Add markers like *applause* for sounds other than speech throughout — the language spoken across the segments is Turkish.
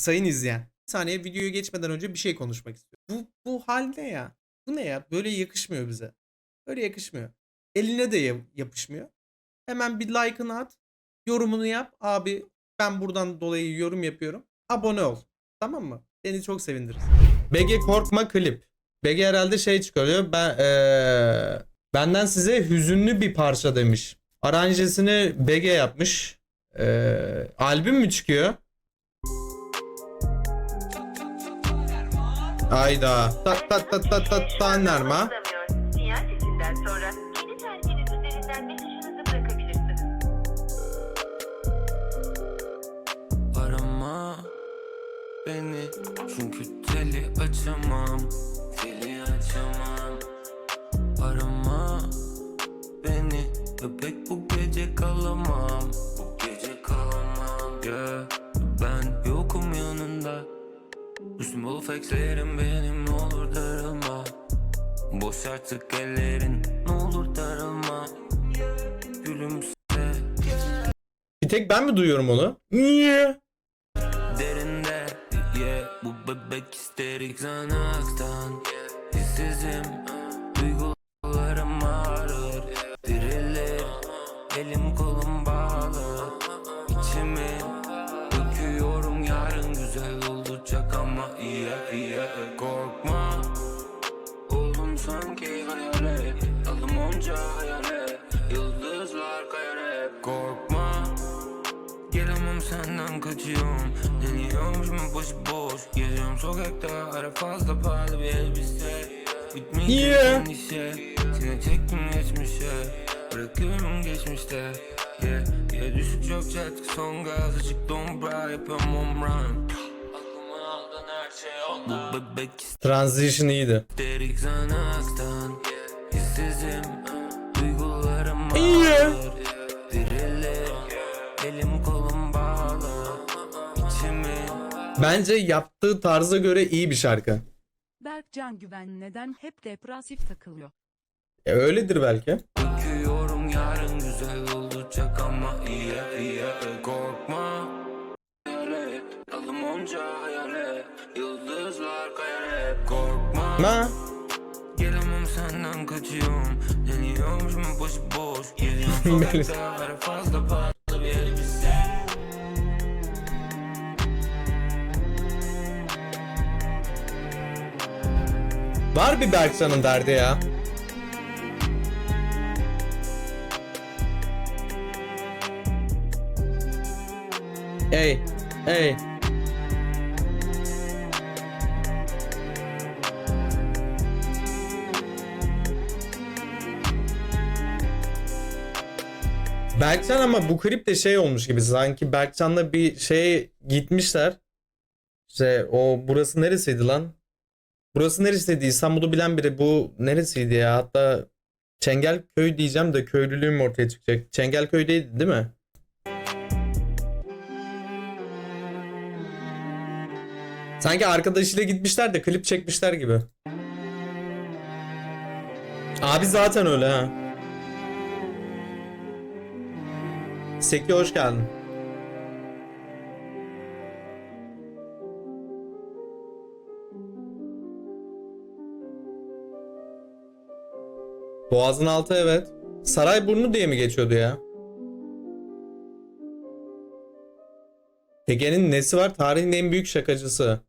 Sayın izleyen. Bir saniye videoya geçmeden önce bir şey konuşmak istiyorum. Bu, bu hal ne ya? Bu ne ya? Böyle yakışmıyor bize. Böyle yakışmıyor. Eline de ya- yapışmıyor. Hemen bir like'ını at. Yorumunu yap. Abi ben buradan dolayı yorum yapıyorum. Abone ol. Tamam mı? Seni çok sevindiririz. BG Korkma klip. BG herhalde şey çıkarıyor. Ben eee, benden size hüzünlü bir parça demiş. Aranjesini BG yapmış. Eee, albüm mü çıkıyor? Ayda. Ta ta ta ta ta ta nerma. Kullanamıyor. Sinyal. Arama beni çünkü teli açamam Teli açamam Arama beni bebek bu gece kalamam Bu Faxlerim benim ne olur darılma Boş artık ellerin ne olur darılma Gülümse Bir tek ben mi duyuyorum onu? Niye? derinde yeah. Bu bebek isterik zanaktan Hissizim iyi iyi Korkma. Oldum sanki hayalet. Alım onca hayalet. Yıldızlar kayar hep. Korkma. Gelemem senden kaçıyorum. Deniyormuşum boş boş. Geziyorum sokakta. Ara fazla pahalı bir elbise. Bitmeyecek Yeah. endişe. Seni çektim geçmişe. Bırakıyorum geçmişte. Yeah, yeah. Düşük çok çatık son gaz. Açık dombra. Yapıyorum home run Transition iyiydi. İyi. Bence yaptığı tarza göre iyi bir şarkı. Berkcan Güven neden hep depresif takılıyor? E, öyledir belki. Döküyorum yarın güzel olacak Ma. Gelemem senden kaçıyorum Deniyormuşum boş boş sokakta *laughs* Her fazla pahalı bir elbise Var bir Berkcan'ın derdi ya. Ey, ey. Berkcan ama bu klip de şey olmuş gibi sanki Berkcan'la bir şeye gitmişler. İşte o burası neresiydi lan? Burası neresiydi? İstanbul'u bilen biri bu neresiydi ya? Hatta Çengelköy diyeceğim de köylülüğüm ortaya çıkacak. Çengelköy'deydi değil mi? Sanki arkadaşıyla gitmişler de klip çekmişler gibi. Abi zaten öyle ha. Seki hoş geldin. Boğazın altı evet. Sarayburnu diye mi geçiyordu ya? Ege'nin nesi var? Tarihin en büyük şakacısı.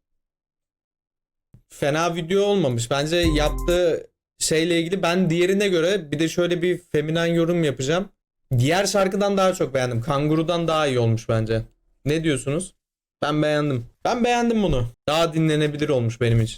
Fena video olmamış. Bence yaptığı şeyle ilgili ben diğerine göre bir de şöyle bir feminen yorum yapacağım. Diğer şarkıdan daha çok beğendim. Kanguru'dan daha iyi olmuş bence. Ne diyorsunuz? Ben beğendim. Ben beğendim bunu. Daha dinlenebilir olmuş benim için.